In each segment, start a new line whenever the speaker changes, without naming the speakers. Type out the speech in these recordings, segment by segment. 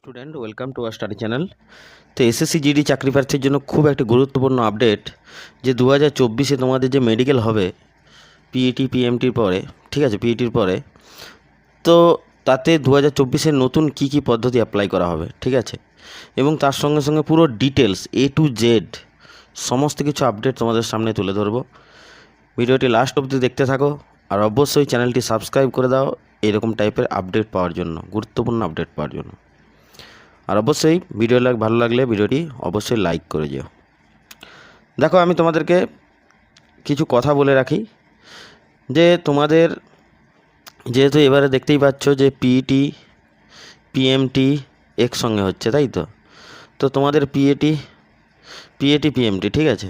Student welcome to our study channel তো SSC GD চাকরি প্রার্থীর জন্য খুব একটি গুরুত্বপূর্ণ আপডেট যে দু হাজার চব্বিশে তোমাদের যে মেডিকেল হবে E পিইটি পিএমটির পরে, ঠিক আছে পিইটির পরে, তো তাতে দু হাজার চব্বিশের নতুন কী কী পদ্ধতি অ্যাপ্লাই করা হবে, ঠিক আছে? এবং তার সঙ্গে সঙ্গে পুরো ডিটেলস এ টু জেড সমস্ত কিছু আপডেট তোমাদের সামনে তুলে ধরবো। ভিডিওটি লাস্ট অবধি দেখতে থাকো, আর অবশ্যই চ্যানেলটি সাবস্ক্রাইব করে দাও, এরকম টাইপের আপডেট পাওয়ার জন্য, গুরুত্বপূর্ণ আপডেট পাওয়ার জন্য। আর অবশ্যই ভিডিও লাগ, ভালো লাগলে ভিডিওটি অবশ্যই লাইক করে যেও দেখো, আমি তোমাদেরকে কিছু কথা বলে রাখি। যে তোমাদের যেহেতু এবারে দেখতেই পাচ্ছ যে পিইটি পিএমটি একসঙ্গে হচ্ছে, তাই তো? তো তোমাদের পিএটি পিএটি পিএমটি ঠিক আছে?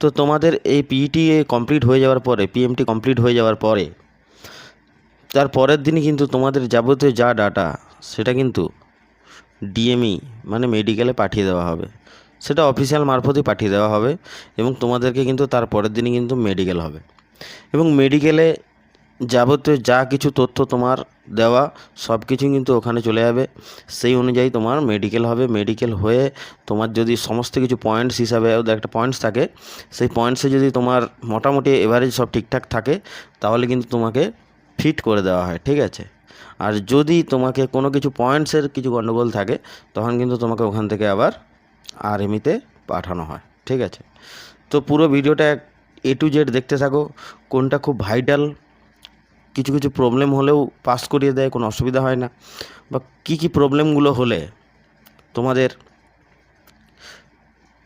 তো তোমাদের এই পিইটি কমপ্লিট হয়ে যাওয়ার পরে পিএমটি কমপ্লিট হয়ে যাওয়ার পরে, তার পরের দিনই কিন্তু তোমাদের যাবতীয় যা ডাটা সেটা কিন্তু ডিএমই মানে মেডিকেলে পাঠিয়ে দেওয়া হবে। সেটা অফিসিয়াল মারফতই পাঠিয়ে দেওয়া হবে এবং তোমাদেরকে কিন্তু তার পরের দিনই কিন্তু মেডিকেল হবে। এবং মেডিকেলে যাবতীয় যা কিছু তথ্য তোমার দেওয়া, সব কিছু কিন্তু ওখানে চলে যাবে। সেই অনুযায়ী তোমার মেডিকেল হবে। মেডিকেল হয়ে তোমার যদি সমস্ত কিছু পয়েন্টস হিসাবে একটা পয়েন্টস থাকে, সেই পয়েন্টসে যদি তোমার মোটামুটি এভারেজ সব ঠিকঠাক থাকে, তাহলে কিন্তু তোমাকে ফিট করে দেওয়া হয়। ঠিক আছে? আর যদি তোমাকে কোনো কিছু পয়েন্টসের কিছু গণ্ডগোল থাকে, তখন কিন্তু তোমাকে ওখান থেকে আবার আর্মিতে পাঠানো হয়, ঠিক আছে? তো পুরো ভিডিওটা এ টু জেড দেখতে থাকো, কোনটা খুব ভাইটাল কিছু কিছু প্রবলেম হলেও পাস করিয়ে দেয়, কোনো অসুবিধা হয় না। বা কী কী প্রবলেমগুলো হলে তোমাদের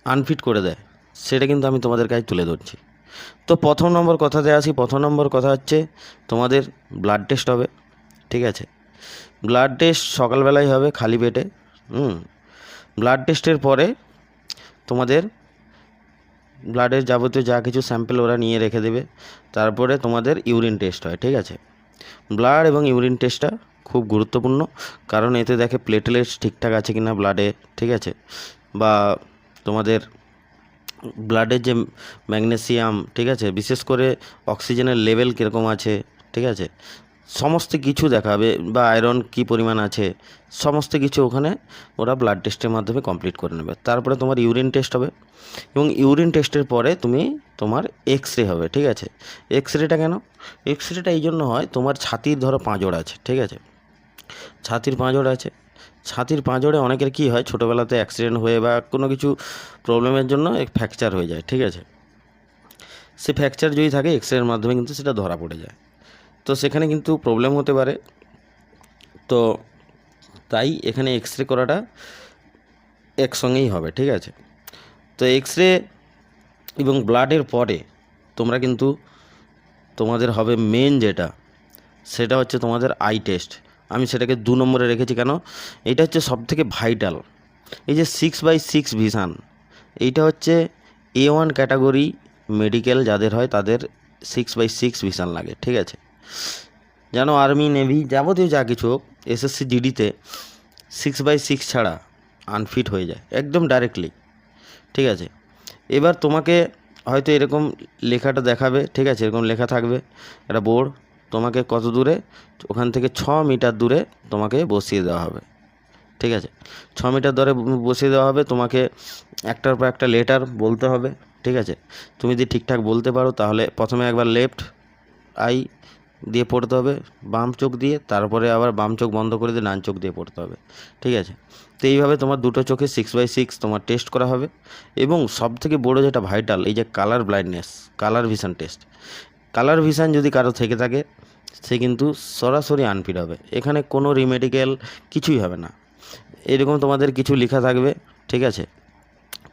আনফিট করে দেয়, সেটা কিন্তু আমি তোমাদের কাছে তুলে ধরছি। তো প্রথম নম্বর কথাতে আসি, প্রথম নম্বর কথা হচ্ছে তোমাদের ব্লাড টেস্ট হবে। ঠিক আছে? ব্লাড টেস্ট সকালবেলায় হবে খালি পেটে, হুম? ব্লাড টেস্টের পরে তোমাদের ব্লাডের যাবতীয় যা কিছু স্যাম্পেল ওরা নিয়ে রেখে দেবে, তারপরে তোমাদের ইউরিন টেস্ট হয়, ঠিক আছে? ব্লাড এবং ইউরিন টেস্টটা খুব গুরুত্বপূর্ণ, কারণ এতে দেখে প্লেটলেটস ঠিকঠাক আছে কি না ব্লাডে ঠিক আছে? বা তোমাদের ব্লাডের যে ম্যাগনেসিয়াম ঠিক আছে? বিশেষ করে অক্সিজেনের লেভেল কীরকম আছে, ঠিক আছে? সমস্ত কিছু দেখাবে বা আয়রন কী পরিমাণ আছে, সমস্ত কিছু ওখানে ওরা ব্লাড টেস্টের মাধ্যমে কমপ্লিট করে নেবে। তারপরে তোমার ইউরিন টেস্ট হবে এবং ইউরিন টেস্টের পরে তুমি তোমার এক্স রে হবে, ঠিক আছে? এক্স রেটা কেন? এক্স রেটা এই জন্য হয়, তোমার ছাতির ধরো পাঁজর আছে, ঠিক আছে? ছাতির পাঁজর আছে। ছাতির পাঁজরে অনেকের কী হয়, ছোটোবেলাতে অ্যাক্সিডেন্ট হয়ে বা কোনো কিছু প্রবলেমের জন্য ফ্র্যাকচার হয়ে যায়, ঠিক আছে? সে ফ্র্যাকচার যদি থাকে এক্স রের মাধ্যমে কিন্তু সেটা ধরা পড়ে যায়। তো সেখানে কিন্তু প্রবলেম হতে পারে। তো তাই এখানে এক্স রে করাটা একসঙ্গেই হবে, ঠিক আছে? তো এক্স রে এবং ব্লাডের পরে তোমরা কিন্তু তোমাদের হবে মেন যেটা, সেটা হচ্ছে তোমাদের আই টেস্ট আমি সেটাকে দু নম্বরে রেখেছি কেন? এটা হচ্ছে সবথেকে ভাইটাল এই যে সিক্স বাই সিক্স ভিশান এইটা হচ্ছে এ ওয়ান ক্যাটাগরি মেডিকেল যাদের হয় তাদের সিক্স বাই সিক্স ভিশান লাগে, ঠিক আছে? যেন আর্মি, নেভি যাবতীয় যা কিছু হোক, এসএসসি জিডিতে সিক্স বাই সিক্স ছাড়া আনফিট হয়ে যায়, একদম ডাইরেক্টলি ঠিক আছে? এবার তোমাকে হয়তো এরকম লেখাটা দেখাবে, ঠিক আছে? এরকম লেখা থাকবে, একটা বোর্ড তোমাকে কত দূরে, ওখান থেকে ছ মিটার দূরে তোমাকে বসিয়ে দেওয়া হবে, ঠিক আছে? ছ মিটার দূরে বসিয়ে দেওয়া হবে, তোমাকে একটার পর একটা লেটার বলতে হবে, ঠিক আছে? তুমি যদি ঠিকঠাক বলতে পারো, তাহলে প্রথমে একবার লেফট আই দিয়ে পড়তে হবে, বাম চোখ দিয়ে, তারপরে আবার বাম চোখ বন্ধ করে দিয়ে ডান চোখ দিয়ে পড়তে হবে, ঠিক আছে? তো এইভাবে তোমার দুটো চোখে সিক্স বাই সিক্স তোমার টেস্ট করা হবে এবং সবথেকে বড়ো যেটা ভাইটাল এই যে colour blindness colour vision test colour vision যদি কারও থেকে থাকে, সে কিন্তু সরাসরি আনফিট হবে, এখানে কোনো রিমেডিক্যাল কিছুই হবে না, এরকম তোমাদের কিছু লেখা থাকবে, ঠিক আছে?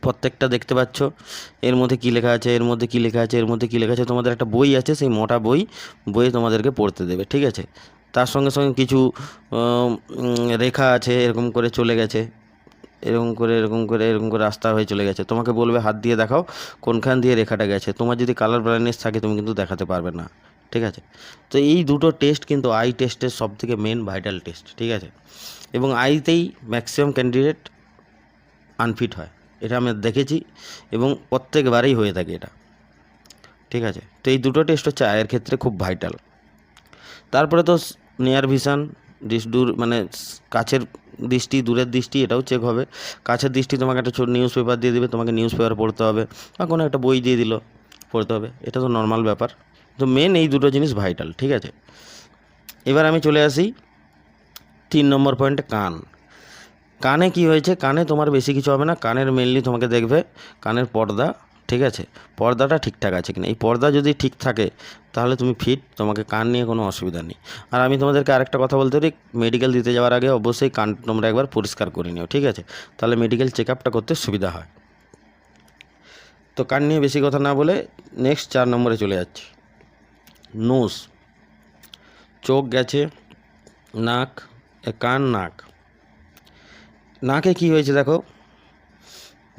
প্রত্যেকটা দেখতে পাচ্ছ। এর মধ্যে কী লেখা আছে, এর মধ্যে কী লেখা আছে, এর মধ্যে কী লেখা আছে, তোমাদের একটা বই আছে, সেই মোটা বই, বইয়ে তোমাদেরকে পড়তে দেবে, ঠিক আছে? তার সঙ্গে সঙ্গে কিছু রেখা আছে, এরকম করে চলে গেছে, এরকম করে এরকম করে এরকম করে রাস্তা হয়ে চলে গেছে। তোমাকে বলবে, হাত দিয়ে দেখাও কোনখান দিয়ে রেখাটা গেছে। তোমার যদি কালার ব্লাইন্ডনেস থাকে, তুমি কিন্তু দেখাতে পারবে না, ঠিক আছে? তো এই দুটো টেস্ট কিন্তু আই টেস্টের সব থেকে মেন ভাইটাল টেস্ট ঠিক আছে? এবং আইতেই ম্যাক্সিমাম ক্যান্ডিডেট আনফিট হয়। এটা আমি দেখেছি এবং প্রত্যেকবারেই হয়ে থাকে এটা। ঠিক আছে? তো এই দুটো টেস্ট হচ্ছে আয়ের ক্ষেত্রে খুব ভাইটাল তারপরে তো নিয়ার ভিশন দূর মানে কাছের দৃষ্টি, দূরের দৃষ্টি, এটাও চেক হবে। কাছের দৃষ্টি তোমাকে একটা ছোট নিউজ পেপার দিয়ে দেবে, তোমাকে নিউজ পেপার পড়তে হবে বা কোনো একটা বই দিয়ে দিল, পড়তে হবে। এটা তো নর্মাল ব্যাপার। তো মেন এই দুটো জিনিস ভাইটাল ঠিক আছে? এবার আমি চলে আসি তিন নম্বর পয়েন্টে কান। কানে কি হয়েছে? কানে তোমার বেশি কিছু হবে না। কানের মেনলি তোমাকে দেখবে কানের পর্দা, ঠিক আছে? পর্দাটা ঠিকঠাক আছে কিনা? এই পর্দা যদি ঠিক থাকে, তাহলে তুমি ফিট তোমাকে কান নিয়ে কোনো অসুবিধা নেই। আর আমি তোমাদেরকে আরেকটা কথা বলতে পারি মেডিকেল দিতে যাওয়ার আগে অবশ্যই কান তোমরা একবার পরিষ্কার করে নিও, ঠিক আছে? তাহলে মেডিকেল চেক আপটা করতে সুবিধা হয়। তো কান নিয়ে বেশি কথা না বলে নেক্সট চার নম্বরে চলে যাচ্ছি। নোস চোখ গেছে, নাক কান, নাক। নাকে কি হয়েছে দেখো?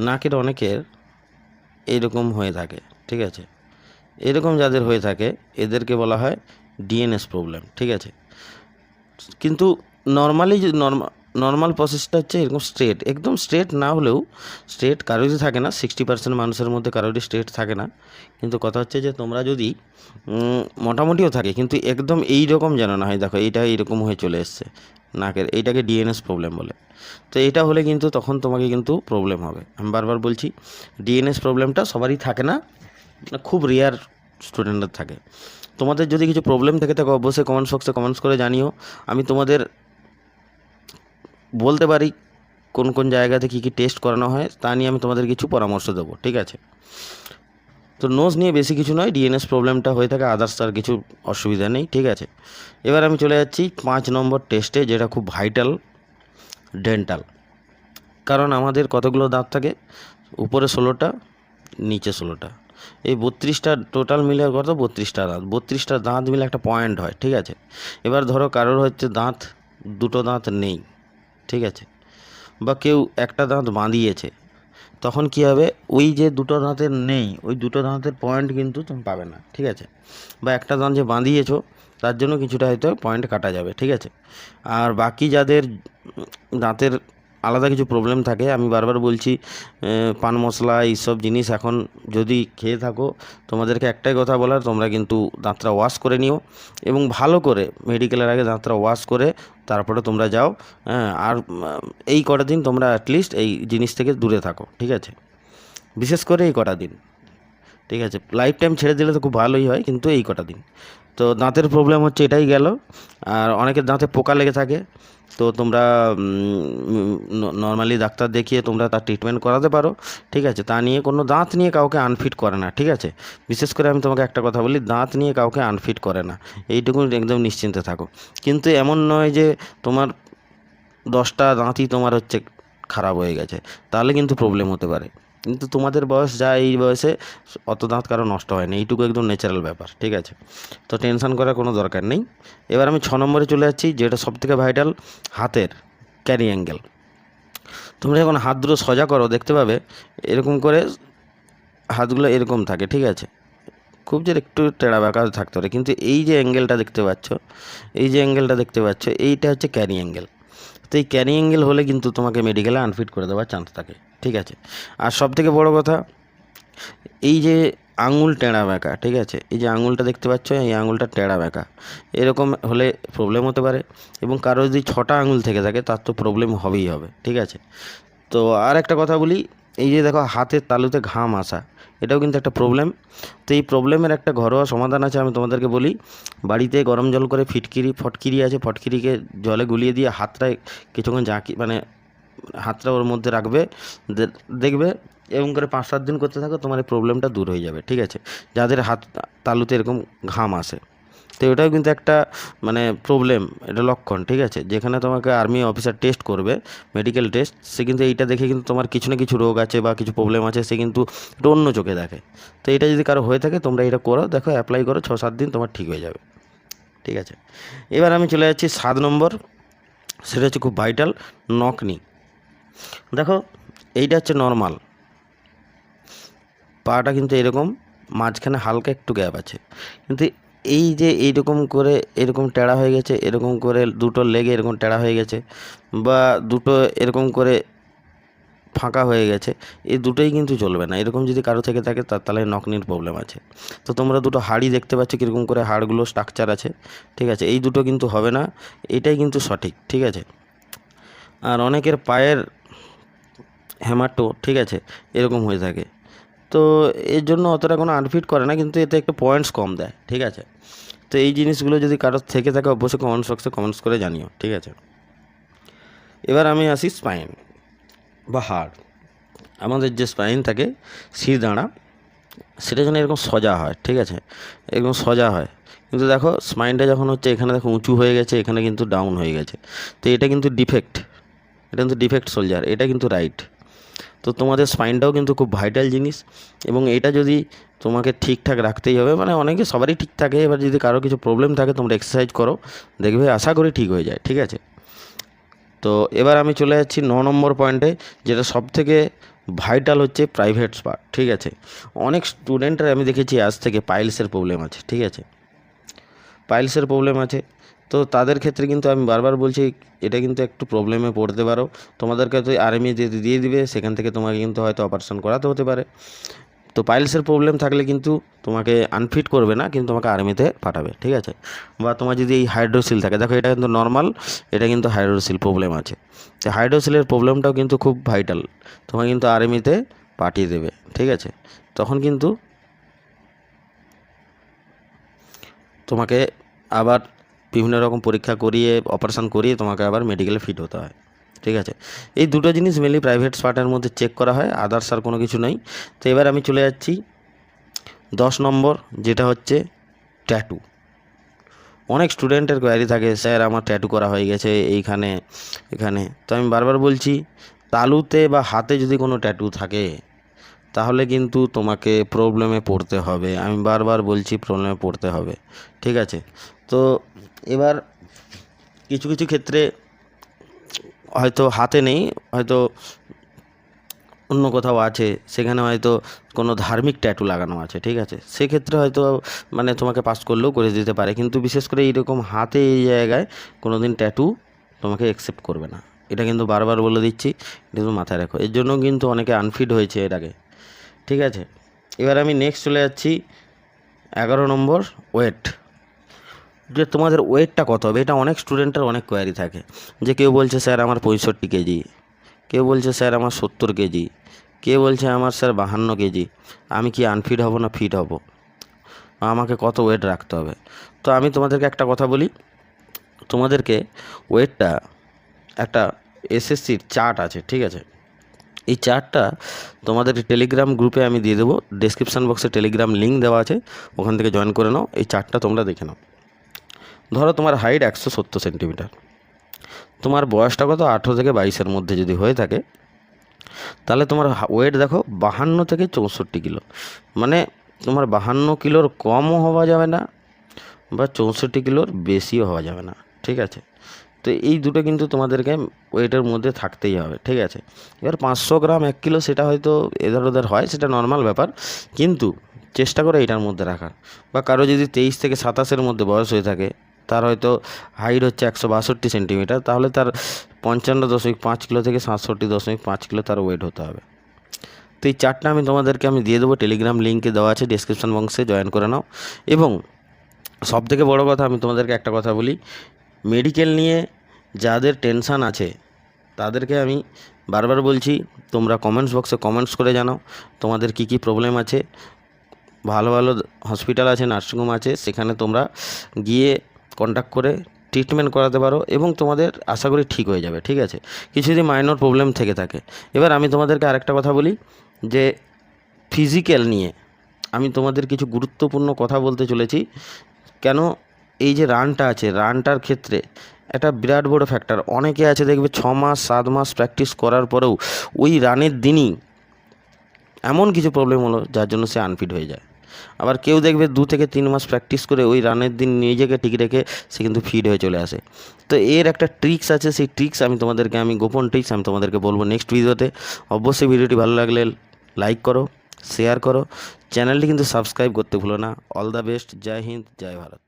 নাকের অনেকের এইরকম হয়ে থাকে, ঠিক আছে? এরকম যাদের হয়ে থাকে, এদেরকে বলা হয় ডিএনএস প্রবলেম ঠিক আছে? কিন্তু নর্মালি নর্মাল নর্মাল প্রসেসটা হচ্ছে এরকম স্ট্রেট একদম স্ট্রেট না হলেও স্ট্রেট কারোরই থাকে না সিক্সটি পার্সেন্ট মানুষের মধ্যে কারোরই স্ট্রেট থাকে না। কিন্তু কথা হচ্ছে যে তোমরা যদি মোটামুটিও থাকে, কিন্তু একদম এই রকম যেন না হয়, দেখো, এইটা এইরকম হয়ে চলে এসছে। নাকের, এইটাকে ডিএনএস প্রবলেম বলে। তো এটা হলে কিন্তু তখন তোমাকে কিন্তু প্রবলেম হবে। আমি বারবার বলছি ডিএনএস প্রবলেমটা সবারই থাকে না, খুব রেয়ার স্টুডেন্টদের থাকে। তোমাদের যদি কিছু প্রবলেম থেকে থাকে, অবশ্যই কমেন্টস বক্সে কমেন্টস করে জানিও। আমি তোমাদের বলতে পারি, কোন কোন জায়গাতে কী কী টেস্ট করানো হয়, তা নিয়ে আমি তোমাদের কিছু পরামর্শ দেবো, ঠিক আছে? তো নোজ নিয়ে বেশি কিছু নয় ডিএনএস প্রবলেমটা হয়ে থাকে আদার্স আর কিছু অসুবিধা নেই, ঠিক আছে? এবার আমি চলে যাচ্ছি পাঁচ নম্বর টেস্টে যেটা খুব ভাইটাল ডেন্টাল কারণ আমাদের কতগুলো দাঁত থাকে? উপরে ষোলোটা, নিচে ষোলোটা। এই বত্রিশটা টোটাল মিলে কত? বত্রিশটা দাঁত। বত্রিশটা দাঁত মিলে একটা পয়েন্ট হয়, ঠিক আছে? এবার ধরো কারোর হচ্ছে দাঁত, দুটো দাঁত নেই, ঠিক আছে? বা কেউ একটা দাঁত বাঁধিয়েছে তখন কি হবে? ওই যে দুটো দাঁতের নেই, ওই দুটো দাঁতের পয়েন্ট কিন্তু তুমি পাবে না, ঠিক আছে? বা একটা দাঁত যে বাঁধিয়েছো, তার জন্য কিছুটা হয়তো পয়েন্ট কাটা যাবে, ঠিক আছে? আর বাকি যাদের দাঁতের আলাদা কিছু প্রবলেম থাকে। আমি বারবার বলছি পান মশলা এইসব জিনিস এখন যদি খেয়ে থাকো, তোমাদেরকে একটাই কথা বলার, তোমরা কিন্তু দাঁতটা ওয়াশ করে নিও এবং ভালো করে মেডিকেলের আগে দাঁতটা ওয়াশ করে তারপরে তোমরা যাও হ্যাঁ আর এই কটা দিন তোমরা অ্যাটলিস্ট এই জিনিস থেকে দূরে থাকো, ঠিক আছে? বিশেষ করে এই কটা দিন, ঠিক আছে? লাইফ টাইম ছেড়ে দিলে তো খুব ভালোই হয়, কিন্তু এই কটা দিন। তো দাঁতের প্রবলেম হচ্ছে এটাই গেল। আর অনেকের দাঁতে পোকা লেগে থাকে। তো তোমরা নর্মালি ডাক্তার দেখিয়ে তোমরা তার ট্রিটমেন্ট করাতে পারো। ঠিক আছে? তা নিয়ে কোনো দাঁত নিয়ে কাউকে আনফিট করে না। ঠিক আছে? বিশেষ করে আমি তোমাকে একটা কথা বলি, দাঁত নিয়ে কাউকে আনফিট করে না। এইটুকু একদম নিশ্চিন্তে থাকো। কিন্তু এমন নয় যে তোমার দশটা দাঁতই তোমার হচ্ছে খারাপ হয়ে গেছে। তাহলে কিন্তু প্রবলেম হতে পারে। কিন্তু তোমাদের বয়স যা এই বয়সে অত দাঁত কারও নষ্ট হয় না এইটুকু একদম ন্যাচারাল ব্যাপার, ঠিক আছে? তো টেনশন করার কোনো দরকার নেই। এবার আমি ছ নম্বরে চলে যাচ্ছি, যেটা সবথেকে ভাইটাল হাতের ক্যারি অ্যাঙ্গেল তোমরা যখন হাত দুটো সোজা করো, দেখতে পাবে, এরকম করে হাতগুলো এরকম থাকে, ঠিক আছে? খুব যে একটু টেড়া বাঁকা থাকতে পারে, কিন্তু এই যে অ্যাঙ্গেলটা দেখতে পাচ্ছ, এই যে অ্যাঙ্গেলটা দেখতে পাচ্ছ, এইটা হচ্ছে ক্যারি অ্যাঙ্গেল তো এই ক্যারি অ্যাঙ্গেল হলে কিন্তু তোমাকে মেডিকেলে আনফিট করে দেওয়ার চান্স থাকে। ঠিক আছে। আর সব থেকে বড়ো কথা, এই যে আঙুল টেঁড়া বেঁকা ঠিক আছে, এই যে আঙুলটা দেখতে পাচ্ছ, এই আঙুলটা টেঁড়া বেঁকা এরকম হলে প্রবলেম হতে পারে এবং কারও যদি ছটা আঙুল থেকে থাকে, তার তো প্রবলেম হবেই হবে, ঠিক আছে। তো আর একটা কথা বলি, এই যে দেখো হাতের তালুতে ঘাম আসা, এটাও কিন্তু একটা প্রবলেম তো এই প্রবলেমের একটা ঘরোয়া সমাধান আছে, আমি তোমাদেরকে বলি। বাড়িতে গরম জল করে ফিটকিরি, ফটকিরি আছে, ফটকিরিকে জলে গুলিয়ে দিয়ে হাতটায় কিছুক্ষণ জাঁকি মানে হাতটা ওর মধ্যে রাখবে দেখবে এবং করে পাঁচ সাত দিন করতে থাকো তোমার এই প্রবলেমটা দূর হয়ে যাবে, ঠিক আছে? যাদের হাত তালুতে এরকম ঘাম আসে। তো এটাও কিন্তু একটা মানে প্রবলেম এটা লক্ষণ, ঠিক আছে? যেখানে তোমাকে আর্মি অফিসার টেস্ট করবে মেডিকেল টেস্ট সে কিন্তু এইটা দেখে কিন্তু তোমার কিছু না কিছু রোগ আছে বা কিছু প্রবলেম আছে, সে কিন্তু এটা অন্য চোখে দেখে। তো এটা যদি কারও হয়ে থাকে, তোমরা এটা করো, দেখো অ্যাপ্লাই করো, ছ সাত দিন তোমার ঠিক হয়ে যাবে, ঠিক আছে? এবার আমি চলে যাচ্ছি সাত নম্বর, সেটা হচ্ছে খুব ভাইটাল নকনি দেখো, এইটা হচ্ছে নর্মাল পাটা কিন্তু এরকম, মাঝখানে হালকা একটু গ্যাপ আছে। কিন্তু এই যে এইরকম করে, এরকম টেড়া হয়ে গেছে, এরকম করে দুটো লেগে এরকম টেড়া হয়ে গেছে, বা দুটো এরকম করে ফাঁকা হয়ে গেছে, এই দুটোই কিন্তু চলবে না। এরকম যদি কারও থেকে থাকে তার তাহলে নকনির প্রবলেম আছে। তো তোমরা দুটো হাড়ি দেখতে পাচ্ছ কীরকম করে হাড়গুলো স্ট্রাকচার আছে, ঠিক আছে? এই দুটো কিন্তু হবে না, এটাই কিন্তু সঠিক, ঠিক আছে? আর অনেকের পায়ের হ্যামাটো ঠিক আছে? এরকম হয়ে থাকে। তো এর জন্য অতটা কোনো আনফিট করে না, কিন্তু এতে একটু পয়েন্টস কম দেয়, ঠিক আছে? তো এই জিনিসগুলো যদি কারোর থেকে থাকে, অবশ্যই কমেন্টস বক্সে কমেন্টস করে জানিও, ঠিক আছে? এবার আমি আসি স্পাইন বা হাড় আমাদের যে স্পাইন থাকে, শির দাঁড়া, সেটা যেন এরকম সোজা হয়, ঠিক আছে? এরকম সোজা হয়। কিন্তু দেখো স্পাইনটা যখন হচ্ছে, এখানে দেখো উঁচু হয়ে গেছে, এখানে কিন্তু ডাউন হয়ে গেছে। তো এটা কিন্তু ডিফেক্ট এটা কিন্তু ডিফেক্ট সোলজার এটা কিন্তু রাইট তো তোমাদের স্পাইনটাও কিন্তু খুব ভাইটাল জিনিস এবং এটা যদি তোমাকে ঠিকঠাক রাখতেই হবে মানে অনেকে সবারই ঠিক থাকে, এবার যদি কারও কিছু প্রবলেম থাকে তোমরা এক্সারসাইজ করো, দেখবে আশা করি ঠিক হয়ে যায়, ঠিক আছে? তো এবার আমি চলে যাচ্ছি ন নম্বর পয়েন্টে যেটা সব থেকে ভাইটাল হচ্ছে প্রাইভেট স্পার্ট ঠিক আছে? অনেক স্টুডেন্টের আমি দেখেছি আজ থেকে পাইলসের প্রবলেম আছে, ঠিক আছে? পাইলসের প্রবলেম আছে তো তাদের ক্ষেত্রে কিন্তু আমি বারবার বলছি, এটা কিন্তু একটু প্রবলেমে পড়তে পারো। তোমাদেরকে তো আর্মি যদি দিয়ে দিবে, সেখান থেকে তোমাকে কিন্তু হয়তো অপারেশন করাতে হতে পারে। তো পাইলসের প্রবলেম থাকলে কিন্তু তোমাকে আনফিট করবে না, কিন্তু তোমাকে আর্মিতে পাঠাবে, ঠিক আছে? বা তোমার যদি এই হাইড্রোসিল থাকে, দেখো এটা কিন্তু নর্মাল এটা কিন্তু হাইড্রোসিল প্রবলেম আছে। তো হাইড্রোসিলের প্রবলেমটাও কিন্তু খুব ভাইটাল তোমাকে কিন্তু আর্মিতে পাঠিয়ে দেবে, ঠিক আছে? তখন কিন্তু তোমাকে আবার বিভিন্ন রকম পরীক্ষা করিয়ে অপারেশন করিয়ে তোমাকে আবার মেডিকেলে ফিট হতে হয়। ঠিক আছে? এই দুটো জিনিস মেনলি প্রাইভেট স্পার্টের মধ্যে চেক করা হয় আদার্স আর কোনো কিছু নেই। তো এবার আমি চলে যাচ্ছি দশ নম্বর, যেটা হচ্ছে ট্যাটু অনেক স্টুডেন্টের কোয়ারি থাকে, স্যার, আমার ট্যাটু করা হয়ে গেছে এইখানে, এখানে। তো আমি বারবার বলছি, তালুতে বা হাতে যদি কোনো ট্যাটু থাকে তাহলে কিন্তু তোমাকে প্রবলেমে পড়তে হবে। আমি বারবার বলছি প্রবলেমে পড়তে হবে। ঠিক আছে? তো এবার কিছু কিছু ক্ষেত্রে হয়তো হাতে নেই, হয়তো অন্য কোথাও আছে, সেখানে হয়তো কোনো ধার্মিক ট্যাটু লাগানো আছে, ঠিক আছে? সেক্ষেত্রে হয়তো মানে তোমাকে পাস করলেও করে দিতে পারে। কিন্তু বিশেষ করে এইরকম হাতে এই জায়গায় কোনো দিন ট্যাটু তোমাকে অ্যাকসেপ্ট করবে না। এটা কিন্তু বারবার বলে দিচ্ছি, এটা কিন্তু মাথায় রাখো। এর জন্য কিন্তু অনেকে আনফিট হয়েছে এর আগে। ঠিক আছে? এবার আমি নেক্সট চলে যাচ্ছি এগারো নম্বর ওয়েট যে তোমাদের ওয়েটটা কত হবে? এটা অনেক স্টুডেন্টের অনেক কোয়ারি থাকে। যে কেউ বলছে, স্যার, আমার পঁয়ষট্টি কেজি। কেউ বলছে, স্যার, আমার সত্তর কেজি। কে বলছে, আমার, স্যার, বাহান্ন কেজি। আমি কি আনফিট হব না ফিট হব? আমাকে কত ওয়েট রাখতে হবে? তো আমি তোমাদেরকে একটা কথা বলি। তোমাদেরকে ওয়েটটা একটা এসএসসির চার্ট আছে, ঠিক আছে? এই চার্টটা তোমাদের টেলিগ্রাম গ্রুপে আমি দিয়ে দেবো। ডেসক্রিপশান বক্সে টেলিগ্রাম লিঙ্ক দেওয়া আছে, ওখান থেকে জয়েন করে নাও। এই চার্টটা তোমরা দেখে নাও। ধরো তোমার হাইট একশো সত্তর সেন্টিমিটার তোমার বয়সটা কত? আঠেরো থেকে বাইশের মধ্যে যদি হয়ে থাকে, তাহলে তোমার ওয়েট দেখো বাহান্ন থেকে চৌষট্টি কিলো। মানে তোমার বাহান্ন কিলোর কমও হওয়া যাবে না বা চৌষট্টি কিলোর বেশিও হওয়া যাবে না। ঠিক আছে? তো এই দুটো কিন্তু তোমাদেরকে ওয়েটের মধ্যে থাকতেই হবে, ঠিক আছে? এবার পাঁচশো গ্রাম এক কিলো সেটা হয়তো এধার ওধার হয়, সেটা নর্মাল ব্যাপার, কিন্তু চেষ্টা করে এটার মধ্যে রাখার। বা কারও যদি তেইশ থেকে সাতাশের মধ্যে বয়স হয়ে থাকে, তার হয়তো হাইট হচ্ছে একশো বাষট্টি সেন্টিমিটার তাহলে তার পঞ্চান্ন দশমিক পাঁচ কিলো থেকে সাতষট্টি দশমিক পাঁচ কিলো তার ওয়েট হতে হবে। তো এই চারটা আমি তোমাদেরকে আমি দিয়ে দেবো, টেলিগ্রাম লিঙ্কে দেওয়া আছে ডিসক্রিপশান বক্সে জয়েন করে নাও। এবং সব থেকে বড়ো কথা আমি তোমাদেরকে একটা কথা বলি মেডিকেল নিয়ে যাদের টেনশান আছে, তাদেরকে আমি বারবার বলছি, তোমরা কমেন্টস বক্সে কমেন্টস করে জানাও, তোমাদের কি কি প্রবলেম আছে। ভালো ভালো হসপিটাল আছে নার্সিংহোম আছে, সেখানে তোমরা গিয়ে কন্ট্যাক্ট করে ট্রিটমেন্ট করাতে পারো এবং তোমাদের আশা করি ঠিক হয়ে যাবে, ঠিক আছে? কিছু যদি মাইনর প্রবলেম থেকে থাকে। এবার আমি তোমাদেরকে আরেকটা কথা বলি, যে ফিজিক্যাল নিয়ে আমি তোমাদের কিছু গুরুত্বপূর্ণ কথা বলতে চলেছি। কেন এই যে রানটা আছে, রানটার ক্ষেত্রে একটা বিরাট বড় ফ্যাক্টর অনেকে আছে দেখবে ছ মাস, সাত মাস প্র্যাকটিস করার পরেও ওই রানের দিনই এমন কিছু প্রবলেম হলো যার জন্য সে আনফিট হয়ে যায়। আবার কেউ দেখবে দু থেকে তিন মাস প্র্যাকটিস করে ওই রানের দিন নিজেকে ঠিক রেখে সে কিন্তু ফিট হয়ে চলে আসে। তো এর একটা ট্রিক্স আছে, সেই ট্রিক্স আমি তোমাদেরকে, আমি গোপন ট্রিক্স আমি তোমাদেরকে বলব নেক্সট ভিডিওতে অবশ্যই ভিডিওটি ভালো লাগলে লাইক করো শেয়ার করো। চ্যানেলটি কিন্তু সাবস্ক্রাইব করতে ভুলো না। অল দ্য বেস্ট জয় হিন্দ, জয় ভারত।